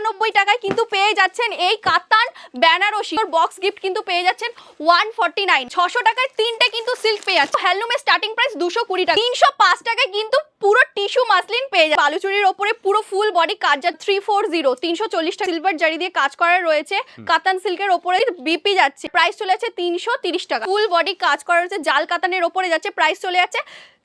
নিরানব্বই টাকায় কিন্তু পেয়ে যাচ্ছেন এই কাতান বেনারসি। বক্স গিফট কিন্তু পেয়ে যাচ্ছেন ওয়ান ফর্টি নাইন ছশো টাকায় তিনটে কিন্তু সিল্ক পেয়ে যাচ্ছে। হ্যান্ডলুমের স্টার্টিং প্রাইস দুশো কুড়ি টাকা। তিনশো পাঁচ টাকায় কিন্তু পুরো টিস্যু মাসলিন পেয়ে যায় বালুচুরির ওপরে পুরো ফুল বডি কাজ যা থ্রি ফোর জিরো তিনশো চল্লিশ টাকা সিলভার জারি দিয়ে কাজ করা রয়েছে। কাতান সিল্কের ওপরে বিপি যাচ্ছে। প্রাইস চলে যাচ্ছে তিনশো তিরিশ টাকা। ফুল বডি কাজ করা রয়েছে। জাল কাতানের ওপরে যাচ্ছে। প্রাইস চলে যাচ্ছে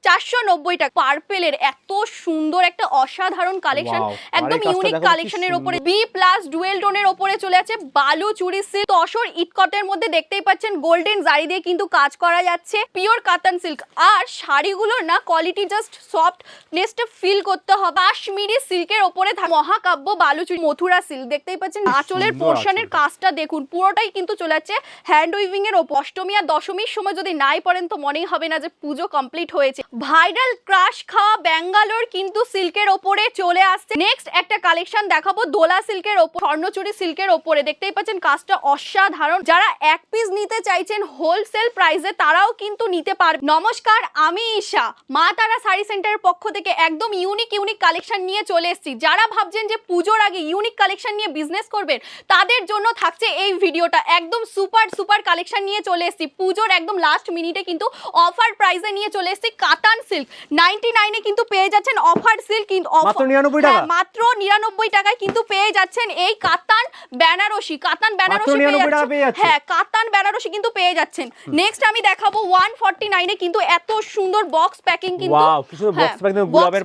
চারশো নব্বই টাকা। পার্পেলের এত সুন্দর একটা অসাধারণ কালেকশন একদম ইউনিক কালেকশনের। ওপরে বি প্লাস ডুয়েল টোনের ওপরে চলে আছে বালু চুরি সিল্ক তসর ইটকটের মধ্যে দেখতেই পাচ্ছেন গোল্ডেন জারি দিয়ে কিন্তু কাজ করা যাচ্ছে পিওর কাতান সিল্ক আর শাড়িগুলোর না কোয়ালিটি জাস্ট সফট নেসটা ফিল করতে হবে। কাশ্মীরি সিল্কের ওপরে মহাকাব্য বালুচুরি মথুরা সিল্ক দেখতেই পাচ্ছেন আঁচলের পোর্শনের কাজটা দেখুন পুরোটাই কিন্তু চলে যাচ্ছে হ্যান্ড উইভিং এর অষ্টমী আর দশমীর সময় যদি নাই পড়েন তো মনেই হবে না যে পুজো কমপ্লিট হয়েছে। ভাইরাল ক্রাশ খাওয়া ব্যাঙ্গালোর কিন্তু সিল্কের ওপরে চলে আসছে। নেক্সট একটা কালেকশন দেখাবো, দোলা সিল্কের ওপর, স্বর্ণচুরি সিল্কের ওপরে। দেখতেই পাচ্ছেন কাজটা অসাধারণ। যারা এক পিস নিতে চাইছেন হোলসেল প্রাইসে তারাও কিন্তু নিতে পারবে। নমস্কার, আমি ঈশা। মা তারা শাড়ি সেন্টারের পক্ষ থেকে একদম ইউনিক ইউনিক কালেকশন নিয়ে চলে এসেছি। যারা ভাবছেন যে পুজোর আগে ইউনিক কালেকশন নিয়ে বিজনেস করবেন, তাদের জন্য থাকছে এই ভিডিওটা। একদম সুপার সুপার কালেকশন নিয়ে চলে এসেছি। পুজোর একদম লাস্ট মিনিটে কিন্তু অফার প্রাইসে নিয়ে চলে এসেছি। কাতান সিল্ক নাইনটি নাইনে কিন্তু পেয়ে যাচ্ছেন অফার সিল্ক কিন্তু মাত্র 99 টাকা? হ্যাঁ, মাত্র নিরানব্বই টাকায় কিন্তু পেয়ে যাচ্ছেন এই কাতান বেনারসি। কাতান বেনারসি পেয়ে 99 টাকা পেয়ে যাচ্ছেন? যাচ্ছে? হ্যাঁ কাতান বেনারসি কিন্তু পেয়ে যাচ্ছেন। নেক্সট আমি দেখাবো ওয়ান ফর্টি নাইনে কিন্তু এত সুন্দর বক্স প্যাকিং কিন্তু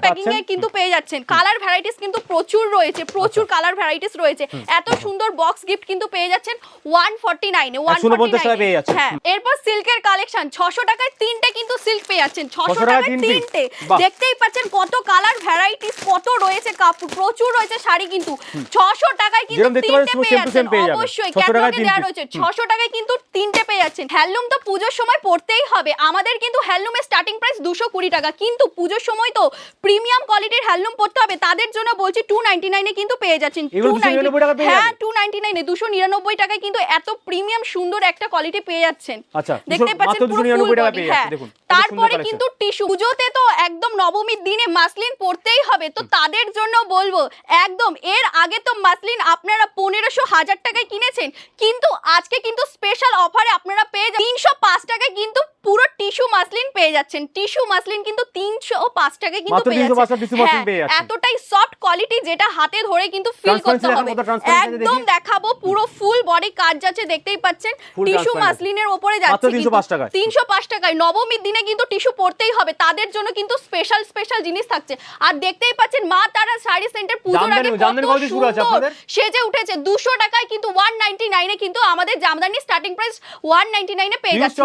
প্যাকিং এ কিন্তু পেয়ে যাচ্ছেন। কালার ভ্যারাইটিস কিন্তু প্রচুর রয়েছে প্রচুর আচ্ছা। কালার ভ্যারাইটিস রয়েছে এত সুন্দর বক্স গিফট কিন্তু পেয়ে যাচ্ছেন ওয়ান ফর্টি নাইনে ওয়ান 150 টাকায় পেয়ে যাচ্ছেন। হ্যাঁ এরপর সিল্কের কালেকশন ছশো টাকায় তিনটে কিন্তু সিল্ক পেয়ে যাচ্ছেন ছশো 600 টাকায় টাকায় তিনটে? তিনটে। দেখতেই পাচ্ছেন কত কালার ভ্যারাইটিস কত রয়েছে কাপড় প্রচুর রয়েছে শাড়ি কিন্তু। ছশো টাকায় কিন্তু যেরকম দেখতে পাচ্ছেন, তিনটে পেয়ে same to same যাচ্ছেন অবশ্যই ক্যাটালগে দেওয়া রয়েছে। ছশো টাকায় কিন্তু তিনটে পেয়ে যাচ্ছেন। হ্যান্ডলুম তো পুজোর সময় পড়তেই হবে। আমাদের কিন্তু হ্যান্ডলুমের স্টার্টিং প্রাইস দুশো কুড়ি টাকা। কিন্তু পুজোর সময় তো প্রিমিয়াম কোয়ালিটির হ্যান্ডলুম পড়তে হবে। তাদের জন্য বলছি টু নাইনটি নাইনে কিন্তু পেয়ে যাচ্ছেন। এগুলো 299 হ্যাঁ টু নাইনটি নাইনে দুশো নিরানব্বই টাকায় কিন্তু এত প্রিমিয়াম সুন্দর একটা কোয়ালিটি পেয়ে যাচ্ছেন। আচ্ছা, দেখতে পাচ্ছেন মাত্র পুরো 299 full টাকা body, পেয়ে হ্যাঁ। তারপরে। কিন্তু টিস্যু পুজোতে তো একদম নবমীর দিনে মাসলিন পড়তেই হবে। তো তাদের জন্য বলব, একদম, এর আগে তো মাসলিন আপনারা পনেরোশো হাজার টাকায় কিনেছেন, কিন্তু আজকে কিন্তু স্পেশাল অফারে আপনারা পেয়ে তিনশো পাঁচ টাকায় কিন্তু পুরো টিস্যু মাসলিন পেয়ে যাচ্ছেন। টিস্যু মাসলিন কিন্তু তিনশো পাঁচ টাকায় কিন্তু পেয়ে যাচ্ছেন। হ্যাঁ, পেয়ে যাচ্ছেন। এতটাই সফট কোয়ালিটি যেটা হাতে ধরে কিন্তু ফিল করতে হবে। একদম দেখাবো পুরো ফুল বডি কাজ যাচ্ছে দেখতেই পাচ্ছেন। টিস্যু মাসলিনের ওপরে যাচ্ছে 305 টাকায়। তিনশো পাঁচ টাকায়। নবমীর দিনে কিন্তু টিস্যু পড়তেই হবে। তাদের জন্য কিন্তু স্পেশাল স্পেশাল জিনিস থাকছে। আর দেখতেই পাচ্ছেন মা তারা শাড়ি সেন্টার পুজোর আগে? সেজে উঠেছে। দুশো টাকায় কিন্তু ওয়ান নাইনটি নাইনে কিন্তু আমাদের Jamdani starting price one ninety নাইনে পেয়ে যাচ্ছে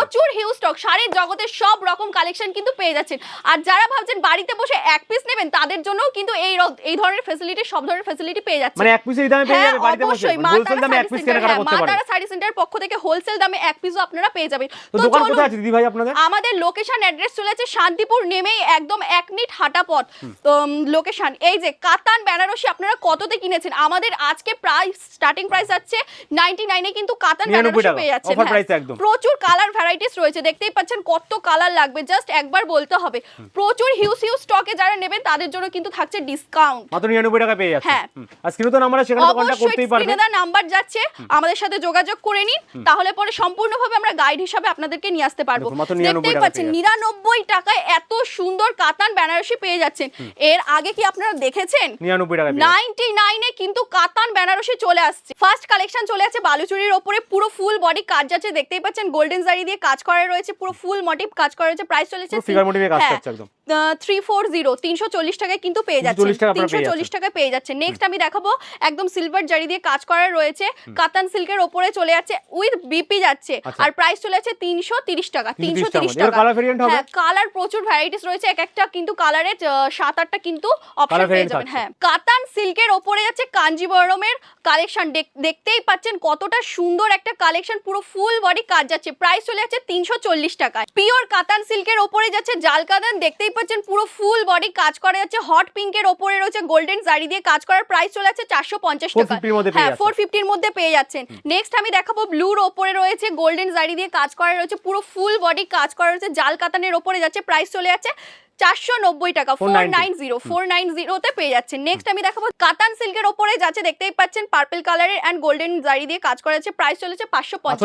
প্রচুর হিউজ স্টক শাড়ির জগতের সব রকম কালেকশন কিন্তু পেয়ে যাচ্ছেন। আর যারা ভাবছেন বাড়িতে বসে এক পিস নেবেন তাদের জন্য কিন্তু এই এই ধরনের ফেসিলিটি সব ধরনের ফেসিলিটি পেয়ে যাচ্ছে মানে এক পিসের দামে পেয়ে হ্যাঁ যাবে বাড়িতে বসে। হোলসেল তারা দামে এক পিস সেন্টার কেনাকাটা হ্যাঁ, করতে মা পারে তারা শাড়ি সেন্টারের পক্ষ থেকে হোলসেল দামে এক পিসও আপনারা পেয়ে যাবেন। তো দোকান কোথায় আছে দিদি ভাই আপনাদের? আমাদের লোকেশন অ্যাড্রেস চলে আছে শান্তিপুর নেমেই একদম এক মিনিট হাঁটা পথ। তো লোকেশন এই যে কাতান বেনারসি আপনারা কততে কিনেছেন? আমাদের আজকে প্রাইস স্টার্টিং প্রাইস আছে নাইনটি নাইনে কিন্তু কাতান বেনারসি পেয়ে যাচ্ছেন। হ্যাঁ। প্রচুর কালার ভ্যারাইটিস রয়েছে দেখতেই পাচ্ছেন কত কালার লাগবে জাস্ট একবার বলতে হবে। প্রচুর হিউজ হিউজ স্টকে যারা নেবেন তাদের জন্য কিন্তু থাকছে ডিসকাউন্ট মাত্র নিরানব্বই টাকা পেয়ে যাচ্ছে হ্যাঁ। আর স্ক্রিনে তো নাম্বার সেখানে তো কন্ট্যাক্ট করতেই পারবে স্ক্রিনে নাম্বার যাচ্ছে আমাদের সাথে যোগাযোগ করে নিন তাহলে পরে সম্পূর্ণভাবে আমরা গাইড হিসাবে আপনাদেরকে নিয়ে আসতে পারব। 99 দেখতেই পাচ্ছেন পেয়ে নিরানব্বই টাকায় এত সুন্দর কাতান বেনারসি পেয়ে যাচ্ছেন। এর আগে কি আপনারা দেখেছেন? নিরানব্বই টাকা পেয়ে যাচ্ছে। নাইনটি নাইনে কিন্তু কাতান বেনারসি চলে আসছে। ফার্স্ট কালেকশন চলে আছে বালুচুরির ওপরে পুরো ফুল বডি কাজ যাচ্ছে দেখতেই পাচ্ছেন গোল্ডেন জারি দিয়ে কাজ করা রয়েছে পুরো ফুল মোটিভ কাজ করা রয়েছে প্রাইস চলেছে motive এ কাজ একদম। থ্রি ফোর জিরো তিনশো চল্লিশ টাকায় কিন্তু পেয়ে যাচ্ছে। 340 তিনশো চল্লিশ টাকায় পেয়ে যাচ্ছে। নেক্সট আমি দেখাবো একদম সিলভার জারি দিয়ে কাজ করা রয়েছে। কাতান সিল্কের ওপরে চলে যাচ্ছে উইথ বিপি যাচ্ছে। আচ্ছা। আর প্রাইস চলে যাচ্ছে তিনশো তিরিশ টাকা 330 তিনশো তিরিশ টাকা। colour variant হবে? হ্যাঁ কালার প্রচুর ভ্যারাইটিস রয়েছে এক একটা কিন্তু কালারে সাত আটটা কিন্তু অপশন পেয়ে যাবেন। হ্যাঁ কাতান সিল্কের ওপরে যাচ্ছে কাঞ্জিবরমের কালেকশন দেখতেই পাচ্ছেন কতটা সুন্দর একটা কালেকশন পুরো ফুল বডি কাজ যাচ্ছে। প্রাইস চলে যাচ্ছে তিনশো চল্লিশ টাকায়। পিওর কাতান সিল্কের ওপরে যাচ্ছে জাল কাতান। দেখতেই পাচ্ছেন পুরো ফুল বডি কাজ করা যাচ্ছে। হট পিঙ্ক এর ওপরে রয়েছে গোল্ডেন জারি দিয়ে কাজ করার প্রাইস চলে যাচ্ছে চারশো পঞ্চাশ টাকা 450 র মধ্যে হ্যাঁ ফোর ফিফটির মধ্যে পেয়ে যাচ্ছেন। নেক্সট আমি দেখাবো ব্লুর ওপরে রয়েছে গোল্ডেন জারি দিয়ে কাজ করা রয়েছে। পুরো ফুল বডি কাজ করা রয়েছে। জাল কাতানের ওপরে যাচ্ছে প্রাইস চলে যাচ্ছে চারশো নব্বই টাকা four nine zero four nine জিরোতে পেয়ে যাচ্ছেন। নেক্সট আমি দেখাবো কাতান সিল্কের ওপরে যাচ্ছে দেখতেই পাচ্ছেন পার্পল কালারের অ্যান্ড গোল্ডেন জারি দিয়ে কাজ করা যাচ্ছে প্রাইস চলেছে পাঁচশো পঞ্চাশ।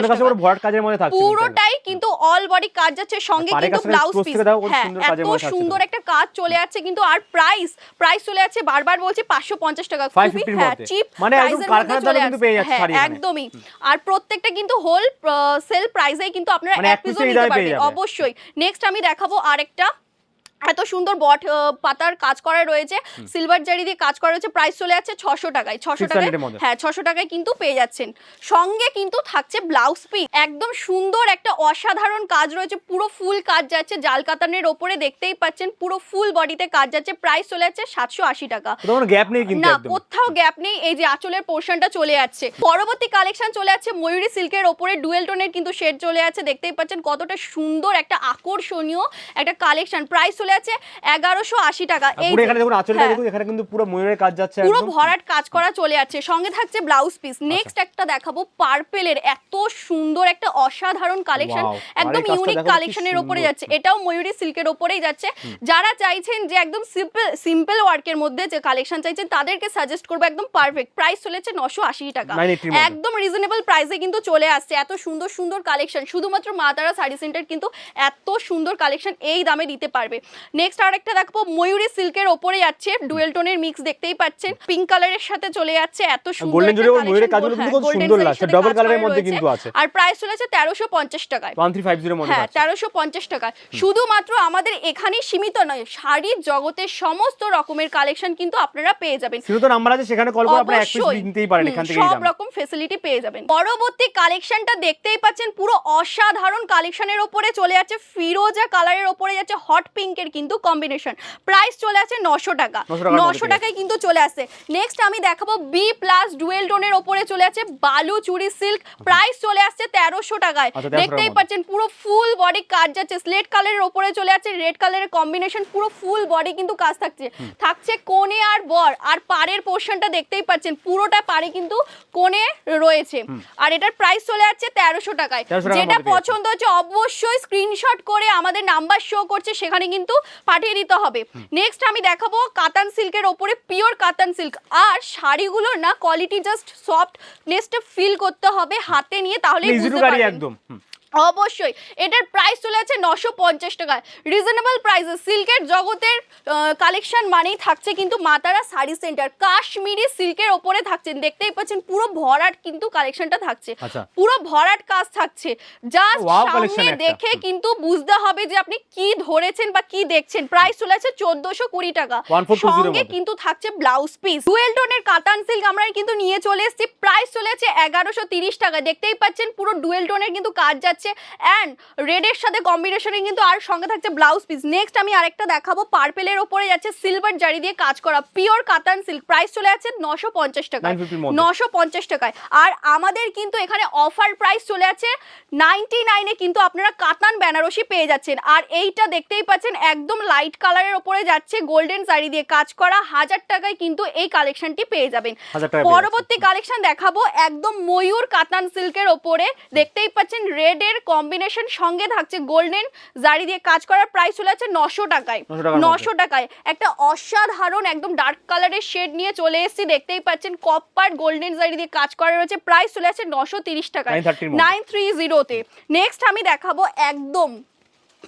পুরোটাই কিন্তু অল বডি কাজ যাচ্ছে সঙ্গে কিন্তু ব্লাউজ পিস হ্যাঁ এত মধ্যে থাকছে সুন্দর একটা কাজ চলে যাচ্ছে কিন্তু আর প্রাইস প্রাইস চলে যাচ্ছে বারবার বলছি পাঁচশো পঞ্চাশ টাকা। খুবই হ্যাঁ চিপ মানে এখানে। একদমই। আর প্রত্যেকটা কিন্তু হোল সেল প্রাইসেই কিন্তু আপনারা মানে এক এক পিসও নিতে পারবেন অবশ্যই। নেক্সট আমি দেখাবো আরেকটা এত সুন্দর বট পাতার কাজ করা রয়েছে। সিলভার জারি দিয়ে কাজ করা রয়েছে। প্রাইস চলে যাচ্ছে ছশো টাকায়। ছশো 600 টাকায় হ্যাঁ ছশো টাকায় কিন্তু পেয়ে যাচ্ছেন। সঙ্গে কিন্তু থাকছে ব্লাউজ পিস। একদম সুন্দর একটা অসাধারণ কাজ রয়েছে। পুরো ফুল কাজ যাচ্ছে। জাল কাতানের ওপরে দেখতেই পাচ্ছেন পুরো ফুল বডিতে কাজ যাচ্ছে। প্রাইস চলে যাচ্ছে সাতশো আশি টাকা। গ্যাপ নেই না কোথাও গ্যাপ নেই। এই যে আঁচলের পোর্শনটা চলে যাচ্ছে। পরবর্তী কালেকশন চলে যাচ্ছে ময়ূরী সিল্কের ওপরে। ডুয়েল টোনের কিন্তু শেড চলে যাচ্ছে। দেখতেই পাচ্ছেন কতটা সুন্দর একটা আকর্ষণীয় একটা কালেকশন প্রাইস চলে যাচ্ছে এগারোশো আশি টাকা। এই পুরো এখানে দেখুন আঁচলটা হ্যাঁ, দেখুন এখানে কিন্তু পুরো ময়ূরের কাজ যাচ্ছে পুরো ভরাট কাজ করা চলে যাচ্ছে। সঙ্গে থাকছে ব্লাউজ পিস আচ্ছা। নেক্সট একটা দেখাবো পার্পেলের এত সুন্দর একটা অসাধারণ কালেকশন একদম ইউনিক কালেকশনের ওপরে যাচ্ছে। এটাও ময়ূরী সিল্কের ওপরেই যাচ্ছে। যারা চাইছেন যে একদম সিম্পল সিম্পল ওয়ার্কের মধ্যে যে কালেকশন চাইছেন তাদেরকে সাজেস্ট করব একদম পারফেক্ট প্রাইস চলেছে নশো আশি টাকা। 980 র মধ্যে। একদম রিজনেবল প্রাইসে কিন্তু চলে আসছে। এত সুন্দর সুন্দর কালেকশন শুধুমাত্র মা তারা শাড়ি সেন্টার কিন্তু এত সুন্দর কালেকশন এই দামে দিতে পারবে। নেক্সট আরেকটা দেখব ময়ূরী সিল্কের ওপরে যাচ্ছে ডুয়েল টোনের মিক্স দেখতেই পাচ্ছেন। পিঙ্ক কালারের সাথে চলে যাচ্ছে এত সুন্দর ময়ূরের কাজগুলো হ্যাঁ, কিন্তু খুব সুন্দর লাগছে। সাথে double কাজ colour এর করা মধ্যে কিন্তু আছে। আর প্রাইস চলেছে তেরোশো পঞ্চাশ টাকায়। 1350 মধ্যে হ্যাঁ থাকছে তেরোশো পঞ্চাশ টাকা শুধুমাত্র আমাদের এখানেই সীমিত নয় শাড়ির জগতের সমস্ত রকমের কালেকশন কিন্তু আপনারা পেয়ে যাবেন। তো নাম্বার আছে সেখানে কল করে আপনি এক পিস অবশ্যই। নিতেই পারেন এখান থেকে সব রকম ফেসিলিটি পেয়ে যাবেন। পরবর্তী কালেকশনটা দেখতেই পাচ্ছেন পুরো অসাধারণ কালেকশনের ওপরে চলে যাচ্ছে ফিরোজা কালারের ওপরে যাচ্ছে হট পিঙ্কের কিন্তু কম্বিনেশন প্রাইস চলে আছে নশো টাকা। 900 নশো টাকায় কিন্তু চলে আসছে নেক্সট আমি দেখাবো বি প্লাস ডুয়েল টোনের ওপরে চলে আছে বালু চুরি সিল্ক প্রাইস চলে আসছে তেরোশো টাকায়। আচ্ছা, 1300 দেখতেই পাচ্ছেন পুরো ফুল বডি কাজ যাচ্ছে। স্লেট কালারের ওপরে চলে যাচ্ছে রেড কালারের কম্বিনেশন পুরো ফুল বডি কিন্তু কাজ থাকছে। থাকছে কোণে আর বর। আর পাড়ের পোর্শনটা দেখতেই পাচ্ছেন পুরোটা পাড়ে কিন্তু কোণে রয়েছে। আর এটার প্রাইস চলে যাচ্ছে তেরোশো টাকায়। যেটা পছন্দ হচ্ছে অবশ্যই স্ক্রিনশট করে আমাদের নাম্বার শো করছে। সেখানে কিন্তু পাঠিয়ে দিতে হবে। নেক্সট আমি দেখাবো কাতান সিল্কের ওপরে পিওর কাতান সিল্ক আর শাড়িগুলোর না quality just soft next feel করতে হবে হাতে নিয়ে তাহলে পারবেন। একদম। অবশ্যই। এটার প্রাইস চলে যাচ্ছে নশো পঞ্চাশ টাকায়। রিজনেবল প্রাইসে সিল্কের জগতের কালেকশন মানেই থাকছে কিন্তু মাতারা শাড়ি সেন্টার কাশ্মীরি সিল্কের ওপরে থাকছেন দেখতেই পাচ্ছেন পুরো ভরাট কিন্তু কালেকশনটা থাকছে। আচ্ছা। পুরো ভরাট কাজ থাকছে। Wow সামনে দেখে কিন্তু বুঝতে হবে যে আপনি কি ধরেছেন বা কি দেখছেন। প্রাইস চলে যাচ্ছে চোদ্দশো কুড়ি টাকা। সঙ্গে কিন্তু থাকছে ব্লাউজ পিস ডুয়েল টোনের কাতান সিল্ক আমরা কিন্তু নিয়ে চলে এসেছি। প্রাইস চলে যাচ্ছে এগারোশো তিরিশ টাকা দেখতেই পাচ্ছেন পুরো ডুয়েল টোনের কিন্তু কাজ যাচ্ছে। অ্যান্ড রেডের সাথে কম্বিনেশনে কিন্তু আর সঙ্গে থাকছে ব্লাউজ পিস নেক্সট আমি আরেকটা দেখাবো পার্পেলের ওপরে যাচ্ছে সিলভার জারি দিয়ে কাজ করা পিওর কাতান সিল্ক প্রাইস চলে যাচ্ছে নশো পঞ্চাশ টাকা 950 র মধ্যে। নশো পঞ্চাশ টাকায়। আর আমাদের কিন্তু এখানে অফার প্রাইস চলে আছে নাইনটি নাইনে কিন্তু আপনারা কাতান বেনারসি পেয়ে যাচ্ছেন। আর এইটা দেখতেই পাচ্ছেন একদম লাইট কালারের ওপরে যাচ্ছে গোল্ডেন শাড়ি দিয়ে কাজ করা। হাজার টাকায় কিন্তু এই কালেকশনটি পেয়ে যাবেন। 1000 টাকায় পেয়ে পরবর্তী কালেকশন দেখাবো একদম ময়ূর কাতান সিল্কের ওপরে। দেখতেই পাচ্ছেন রেড এর কম্বিনেশন সঙ্গে থাকছে গোল্ডেন জারি দিয়ে কাজ করার প্রাইস চলে আছে নশো টাকায়। 900 নশো টাকায়। একটা অসাধারণ একদম ডার্ক কালারের শেড নিয়ে চলে এসেছি। দেখতেই পাচ্ছেন কপার গোল্ডেন জারি দিয়ে কাজ করা রয়েছে। প্রাইস চলে আছে নশো তিরিশ টাকায়। 930 র নাইন থ্রি জিরোতে নেক্সট আমি দেখাবো একদম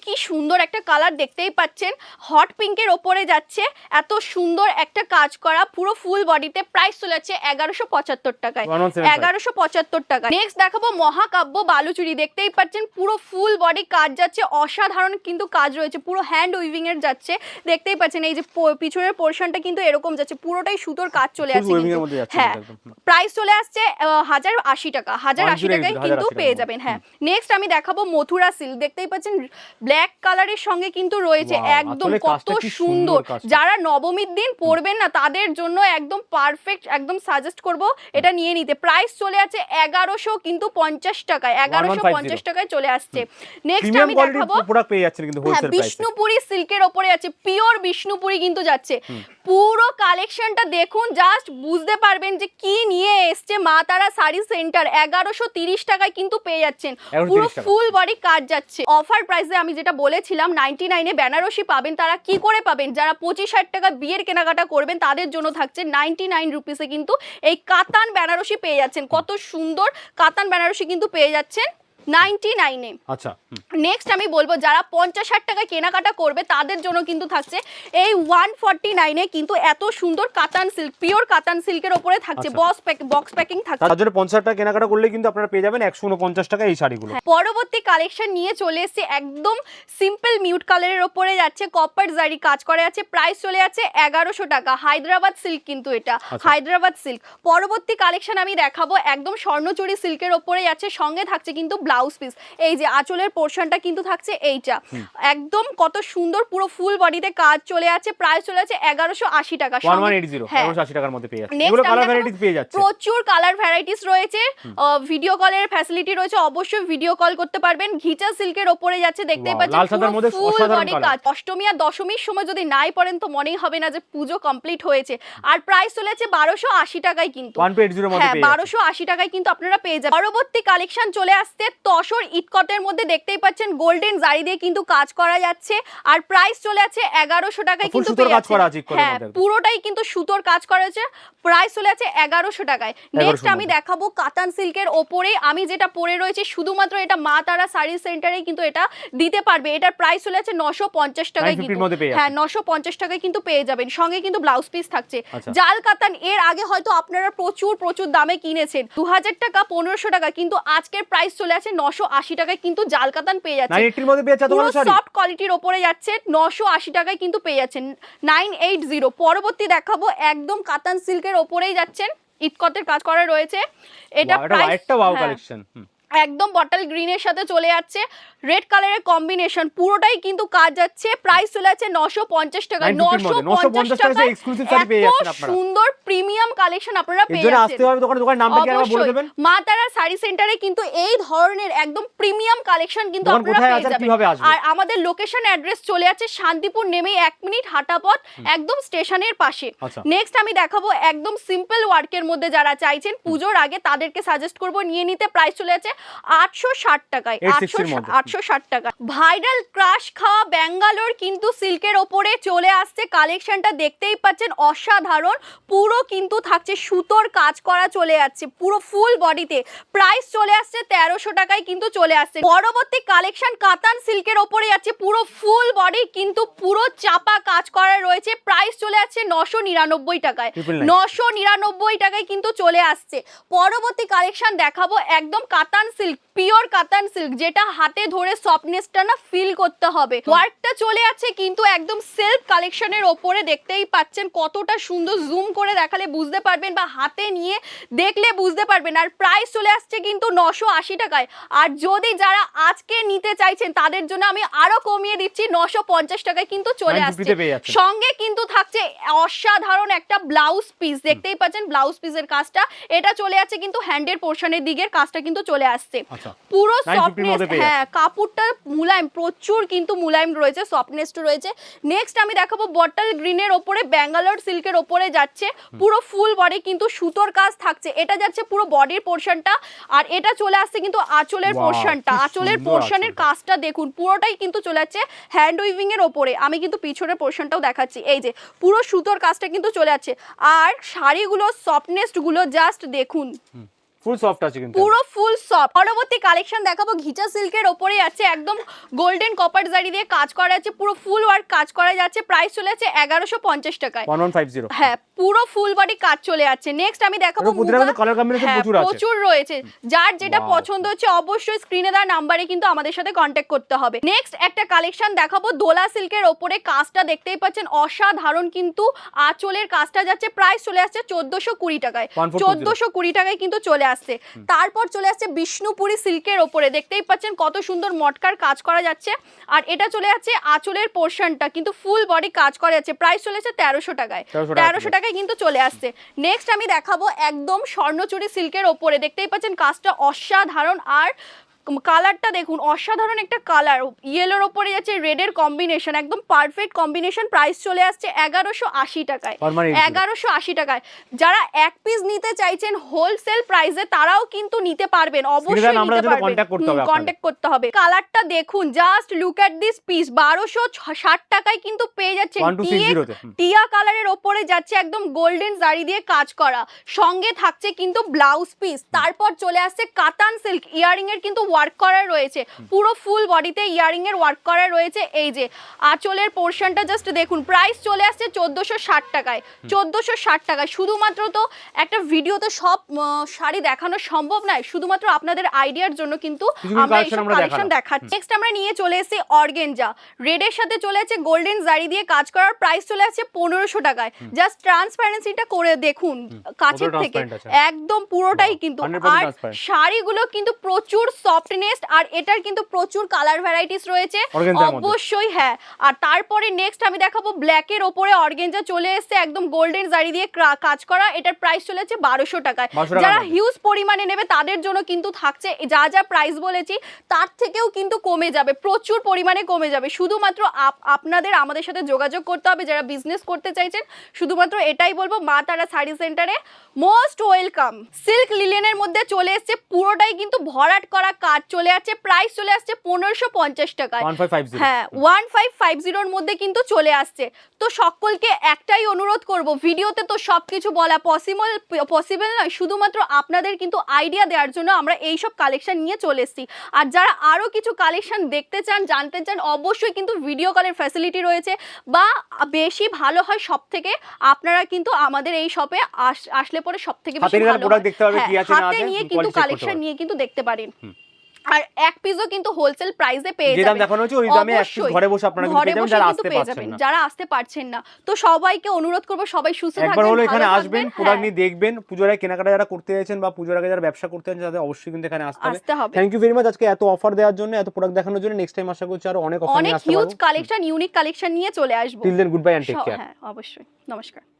কি সুন্দর একটা কালার দেখতেই পাচ্ছেন। হট পিঙ্কের ওপরে যাচ্ছে। এত সুন্দর একটা কাজ করা। পুরো ফুল বডিতে প্রাইস চলে যাচ্ছে এগারোশো পঁচাত্তর টাকায়। এগারোশো পঁচাত্তর টাকা নেক্সট দেখাবো মহাকাব্য বালুচুরি। দেখতেই পাচ্ছেন পুরো ফুল বডি কাজ যাচ্ছে। অসাধারণ কিন্তু কাজ রয়েছে। পুরো হ্যান্ড উইভিং এর যাচ্ছে। দেখতেই পাচ্ছেন এই যে পিছনের পোর্শনটা কিন্তু এরকম যাচ্ছে। পুরোটাই সুতোর কাজ চলে আসছে হ্যাঁ। প্রাইস চলে আসছে হাজার আশি টাকা। হাজার আশি টাকায় কিন্তু পেয়ে যাবেন। হ্যাঁ। নেক্সট আমি দেখাবো মথুরা সিল্ক দেখতেই পাচ্ছেন ব্ল্যাক কালারের সঙ্গে কিন্তু রয়েছে একদম কত সুন্দর যারা নবমীর দিন পরবেন না তাদের জন্য একদম পারফেক্ট একদম সাজেস্ট করব এটা নিয়ে নিতে। প্রাইস চলে আছে এগারোশো কিন্তু পঞ্চাশ টাকায় এগারোশো পঞ্চাশ টাকায় চলে আসছে। নেক্সট আমি দেখাবো। হ্যাঁ বিষ্ণুপুরি সিল্কের ওপরে আছে পিওর বিষ্ণুপুরি কিন্তু যাচ্ছে। পুরো কালেকশনটা দেখুন জাস্ট বুঝতে পারবেন যে কি নিয়ে এসছে মা তারা শাড়ি সেন্টার এগারোশো তিরিশ টাকায় কিন্তু পেয়ে যাচ্ছেন। পুরো ফুল বডি কাজ যাচ্ছে। অফার প্রাইসে আমি যেটা বলেছিলাম নাইনটি নাইনে বেনারসি পাবেন, তারা কি করে পাবেন? যারা পঁচিশ হাজার টাকা বিয়ের কেনাকাটা করবেন, তাদের জন্য থাকছে নাইনটি নাইন রুপিসে কিন্তু এই কাতান বেনারসি পেয়ে যাচ্ছেন। কত সুন্দর কাতান বেনারসি কিন্তু পেয়ে যাচ্ছেন। নাইনটি নাইনে আচ্ছা। নেক্সট আমি বলব যারা পঞ্চাশ ষাট টাকা কেনাকাটা করবে তাদের জন্য কিন্তু থাকছে এই ওয়ান ফর্টি নাইনে কিন্তু এত সুন্দর কাতান সিল্ক পিওর কাতান সিল্কের ওপরে থাকছে। বক্স বক্স প্যাকিং থাকছে তার জন্য পঞ্চাশ টাকা কেনাকাটা করলে কিন্তু আপনারা পেয়ে যাবেন একশো উনপঞ্চাশ টাকা এই শাড়িগুলো হ্যাঁ, পরবর্তী কালেকশন নিয়ে চলে এসেছে একদম সিম্পল মিউট কালারের ওপরে যাচ্ছে কপার জারি কাজ করে আছে প্রাইস চলে আছে এগারোশো টাকা হায়দ্রাবাদ সিল্ক কিন্তু এটা আচ্ছা। হায়দ্রাবাদ সিল্ক পরবর্তী কালেকশন আমি দেখাবো একদম স্বর্ণচুরি সিল্কের ওপরে যাচ্ছে সঙ্গে থাকছে কিন্তু ব্লাউজ পিস এই যে আঁচলের পোর্শনটা কিন্তু থাকছে এইটা। একদম কত সুন্দর পুরো ফুল বডিতে কাজ চলে আছে প্রাইস চলে আছে এগারোশো আশি টাকা। হ্যাঁ। প্রচুর কালার ভ্যারাইটিস রয়েছে। ভিডিও কলের ফ্যাসিলিটি রয়েছে অবশ্যই ভিডিও কল করতে পারবেন। ঘিচা সিল্কের ওপরে যাচ্ছে দেখতেই পাচ্ছেন ফুল বডি কাজ। অষ্টমী আর দশমীর সময় যদি নাই পড়েন তো মনেই হবে না যে পুজো কমপ্লিট হয়েছে। আর প্রাইস চলেছে বারোশো আশি টাকায় কিন্তু। হ্যাঁ বারোশো আশি টাকায় কিন্তু আপনারা পেয়ে যাবেন। পরবর্তী কালেকশন চলে তসর ইটকটের মধ্যে দেখতেই পাচ্ছেন গোল্ডেন জারি দিয়ে কিন্তু কাজ করা যাচ্ছে। আর প্রাইস চলে আছে এগারোশো টাকায় কিন্তু হ্যাঁ পুরোটাই কিন্তু সুতোর কাজ করা আছে প্রাইস চলে আছে এগারোশো টাকায়। নেক্সট আমি দেখাবো কাতান সিল্কের ওপরে। আমি যেটা পরে রয়েছে শুধুমাত্র এটা মা তারা শাড়ি সেন্টারে কিন্তু এটা দিতে পারবে। এটার প্রাইস চলে আছে নশো পঞ্চাশ টাকায় কিন্তু হ্যাঁ নশো পঞ্চাশ টাকায় কিন্তু পেয়ে যাবেন। সঙ্গে কিন্তু ব্লাউজ পিস থাকছে। আচ্ছা। জাল কাতান এর আগে হয়তো আপনারা প্রচুর প্রচুর দামে কিনেছেন। দু হাজার টাকা পনেরোশো টাকা কিন্তু আজকের প্রাইস চলে আছে নশো আশি টাকায় কিন্তু জাল কাতান পেয়ে যাচ্ছে। যাচ্ছে পুরো সফট কোয়ালিটির ওপরে যাচ্ছে নশো আশি টাকায় কিন্তু পেয়ে যাচ্ছেন নাইন এইট জিরো পরবর্তী দেখাবো একদম কাতান সিল্কের ওপরেই যাচ্ছেন। ইটকতের কাজ করা রয়েছে। এটা Wow, এটা প্রাইস একটা ওয়াও কালেকশন একদম বটল গ্রিনের সাথে চলে যাচ্ছে। রেড কালারের কম্বিনেশন পুরোটাই কিন্তু কাজ যাচ্ছে। প্রাইস চলে যাচ্ছে নশো পঞ্চাশ টাকা নশো পঞ্চাশ এত সুন্দর প্রিমিয়াম কালেকশন আপনারা পেয়ে যাচ্ছেন। মা তারা শাড়ি সেন্টারে কিন্তু এই ধরনের একদম প্রিমিয়াম কালেকশন কিন্তু আপনারা পেয়ে আর যাবেন। আর আমাদের লোকেশন অ্যাড্রেস চলে আছে শান্তিপুর নেমে এক মিনিট হাঁটা পথ একদম স্টেশনের পাশে। আচ্ছা। নেক্সট আমি দেখাবো একদম সিম্পল ওয়ার্কের মধ্যে যারা চাইছেন পুজোর আগে তাদেরকে সাজেস্ট করব নিয়ে নিতে। প্রাইস চলে আছে আটশো ষাট টাকায় 860 আটশো আটশো ষাট টাকা ভাইরাল ক্রাশ খাওয়া ব্যাঙ্গালোর কিন্তু সিল্কের ওপরে চলে আসছে। কালেকশনটা দেখতেই পাচ্ছেন অসাধারণ। পুরো কিন্তু থাকছে সুতোর কাজ করা চলে যাচ্ছে পুরো ফুল বডিতে। প্রাইস চলে আসছে তেরোশো টাকায় কিন্তু চলে আসছে। পরবর্তী কালেকশন কাতান সিল্কের ওপরে যাচ্ছে পুরো ফুল বডি কিন্তু পুরো চাপা কাজ করা রয়েছে। প্রাইস চলে আসছে নশো নিরানব্বই টাকায়। 999 নশো নিরানব্বই টাকায় কিন্তু চলে আসছে। পরবর্তী কালেকশন দেখাবো একদম কাতান সিল্ক পিওর কাতান সিল্ক যেটা হাতে ধরে সফটনেসটা না ফিল করতে হবে। ওয়ার্কটা চলে আছে কিন্তু একদম সেলফ কালেকশনের ওপরে দেখতেই পাচ্ছেন কতটা সুন্দর জুম করে দেখালে বুঝতে পারবেন বা হাতে নিয়ে দেখলে বুঝতে পারবেন। আর প্রাইস চলে আসছে কিন্তু নশো আশি টাকায়। আর যদি যারা আজকে নিতে চাইছেন তাদের জন্য আমি আরও কমিয়ে দিচ্ছি নশো পঞ্চাশ টাকায় কিন্তু চলে আসছে। সঙ্গে কিন্তু থাকছে অসাধারণ একটা ব্লাউজ পিস দেখতেই পাচ্ছেন ব্লাউজ পিসের কাজটা। এটা চলে যাচ্ছে কিন্তু হ্যান্ডের পোর্শনের দিকের কাজটা কিন্তু চলে আসছে আচ্ছা পুরো সফটনেস হ্যাঁ কাপড়টা মুলায়ম প্রচুর কিন্তু মুলায়ম রয়েছে সফটনেস রয়েছে। নেক্সট আমি দেখাবো বটল গ্রিনের ওপরে ব্যাঙ্গালোর সিল্কের ওপরে যাচ্ছে। পুরো ফুল বডি কিন্তু সুতোর কাজ থাকছে। এটা যাচ্ছে পুরো বডির পোর্শনটা আর এটা চলে আসছে কিন্তু আঁচলের পোর্শনটা আঁচলের পোর্শনের কাজটা দেখুন পুরোটাই কিন্তু চলে যাচ্ছে হ্যান্ড উইভিং এর ওপরে। আমি কিন্তু পিছনের পোর্শনটাও দেখাচ্ছি। এই যে পুরো সুতোর কাজটা কিন্তু চলে যাচ্ছে আর শাড়িগুলো সফটনেসগুলো জাস্ট দেখুন। ফুল সফট আছে কিন্তু। পুরো ফুল সফট পরবর্তী কালেকশন দেখাবো। ঘিচা সিল্কের ওপরে আছে একদম গোল্ডেন কপার জারি দিয়ে কাজ করা আছে। পুরো ফুল ওয়ার্ক কাজ করা যাচ্ছে। প্রাইস চলে এগারোশো পঞ্চাশ টাকায়। ওয়ান ওয়ান ফাইভ জিরো হ্যাঁ পুরো ফুল বডি কাজ চলে যাচ্ছে। নেক্সট আমি দেখাবো মুগা- colour হ্যাঁ, প্রচুর আছে। প্রচুর রয়েছে। যার যেটা পছন্দ হচ্ছে অবশ্যই স্ক্রিনে দেওয়া নাম্বারে কিন্তু আমাদের সাথে কন্ট্যাক্ট করতে হবে। নেক্সট একটা কালেকশন দেখাবো। দোলা সিল্কের ওপরে কাজটা দেখতেই পাচ্ছেন। অসাধারণ কিন্তু আঁচলের কাজটা যাচ্ছে। প্রাইস চলে আসছে চোদ্দশো কুড়ি টাকায়। 1420 চোদ্দশো কুড়ি টাকায় কিন্তু চলে আসছে তারপর চলে আসছে বিষ্ণুপুরি সিল্কের ওপরে। দেখতেই পাচ্ছেন কত সুন্দর মটকার কাজ করা যাচ্ছে। আর এটা চলে যাচ্ছে আঁচলের পোর্শনটা কিন্তু ফুল বডি কাজ করা যাচ্ছে। প্রাইস চলে যাচ্ছে তেরোশো টাকায়। তেরোশো টাকায় কিন্তু চলে আসছে। নেক্সট আমি দেখাবো একদম স্বর্ণচুরি সিল্কের ওপরে। দেখতেই পাচ্ছেন কাজটা অসাধারণ। আর কালারটা দেখুন অসাধারণ একটা কালার ইয়েলোর ওপরে যাচ্ছে রেডের কম্বিনেশন একদম পারফেক্ট কম্বিনেশন প্রাইস চলে আসছে এগারোশো আশি টাকায়। এগারোশো আশি টাকায়। যারা এক পিস নিতে চাইছেন হোলসেল প্রাইসে তারাও কিন্তু নিতে পারবেন অবশ্যই নিতে পারবেন। কন্ট্যাক্ট করতে হবে কালারটা দেখুন just look at this piece বারোশো ষাট টাকায় কিন্তু পেয়ে যাচ্ছে টিয়া কালারের ওপরে যাচ্ছে একদম গোল্ডেন জারি দিয়ে কাজ করা। সঙ্গে থাকছে কিন্তু ব্লাউজ পিস তারপর চলে আসছে কাতান সিল্ক ইয়ারিং এর কিন্তু ওয়ার্ক করা রয়েছে। পুরো ফুল বডিতে ইয়ারিং এর ওয়ার্ক করা রয়েছে। এই যে আঁচলের পোর্শনটা জাস্ট দেখুন প্রাইস চলে আসছে চোদ্দোশো ষাট টাকায়। চোদ্দোশো ষাট টাকায়। শুধুমাত্র তো একটা ভিডিও তো সব শাড়ি দেখানো সম্ভব নয়। শুধুমাত্র আপনাদের আইডিয়ার জন্য কিন্তু আমরা এইসব কালেকশন দেখাচ্ছি। নেক্সট আমরা নিয়ে চলে এসেছি অর্গেঞ্জা রেডের সাথে চলে আছে গোল্ডেন জারি দিয়ে কাজ করার প্রাইস চলে আসছে পনেরোশো টাকায়। জাস্ট ট্রান্সপারেন্সিটা করে দেখুন কাছের থেকে। একদম পুরোটাই কিন্তু। আর শাড়িগুলো কিন্তু প্রচুর সফটনেস আর এটার কিন্তু প্রচুর কালার ভ্যারাইটিস রয়েছে। অবশ্যই হ্যাঁ। আর তারপরে নেক্সট আমি দেখাবো ব্ল্যাকের ওপরে অর্গেঞ্জা চলে এসেছে একদম গোল্ডেন জারি দিয়ে কাজ করা। এটার প্রাইস চলে যাচ্ছে বারোশো টাকায় যারা হিউজ পরিমাণে নেবে তাদের জন্য কিন্তু থাকছে যা যা প্রাইস বলেছি তার থেকেও কিন্তু কমে যাবে প্রচুর পরিমাণে কমে যাবে। শুধুমাত্র আপ- আপনাদের আমাদের সাথে যোগাযোগ করতে হবে যারা বিজনেস করতে চাইছেন শুধুমাত্র এটাই বলব মা তারা শাড়ি সেন্টারে মোস্ট ওয়েলকাম সিল্ক লিলেনের মধ্যে চলে এসছে পুরোটাই কিন্তু ভরাট করা কাজ চলে আসছে প্রাইস চলে আসছে পনেরোশো পঞ্চাশ টাকায়। হ্যাঁ ওয়ান ফাইভ ফাইভ জিরোর মধ্যে কিন্তু চলে আসছে। তো সকলকে একটাই অনুরোধ করব ভিডিওতে তো সব কিছু বলা পসিবল পসিবল নয় শুধুমাত্র আপনাদের কিন্তু আইডিয়া দেওয়ার জন্য আমরা এই সব কালেকশন নিয়ে চলে এসেছি। আর যারা আরও কিছু কালেকশন দেখতে চান জানতে চান অবশ্যই কিন্তু ভিডিও কলের ফ্যাসিলিটি রয়েছে। বা বেশি ভালো হয় সব থেকে আপনারা কিন্তু আমাদের এই শপে আসলে পরে সব থেকে বেশি ভালো হয়। হাতে নিয়ে কিন্তু কালেকশন নিয়ে কিন্তু দেখতে পারেন। আর এক পিসও কিন্তু হোলসেল প্রাইসে পেয়ে যাবেন। দেখানো হচ্ছে ওই দামে এক অবশ্যই। ঘরে বসে আপনারা কিন্তু পেয়ে যাবেন যারা আসতে পারছেন না। যারা আসতে পারছেন না। তো সবাইকে অনুরোধ করব সবাই সুস্থ থাকবেন একবার হলো এখানে আসবেন হ্যাঁ, প্রোডাক্ট নিয়ে দেখবেন পুজোর আগে কেনাকাটা যারা করতে চাইছেন বা পুজোর আগে যারা ব্যবসা করতে চাইছেন তাদের অবশ্যই কিন্তু এখানে আসতে হবে। থ্যাংক ইউ ভেরি মাচ আজকে এত অফার দেওয়ার জন্য এত প্রোডাক্ট দেখানোর জন্য। নেক্সট টাইম আশা করছি আরও অনেক অফার অনেক নিয়ে আসতে হিউজ কালেকশন ইউনিক কালেকশন নিয়ে চলে আসব। Till then goodbye and take care হ্যাঁ অবশ্যই। নমস্কার।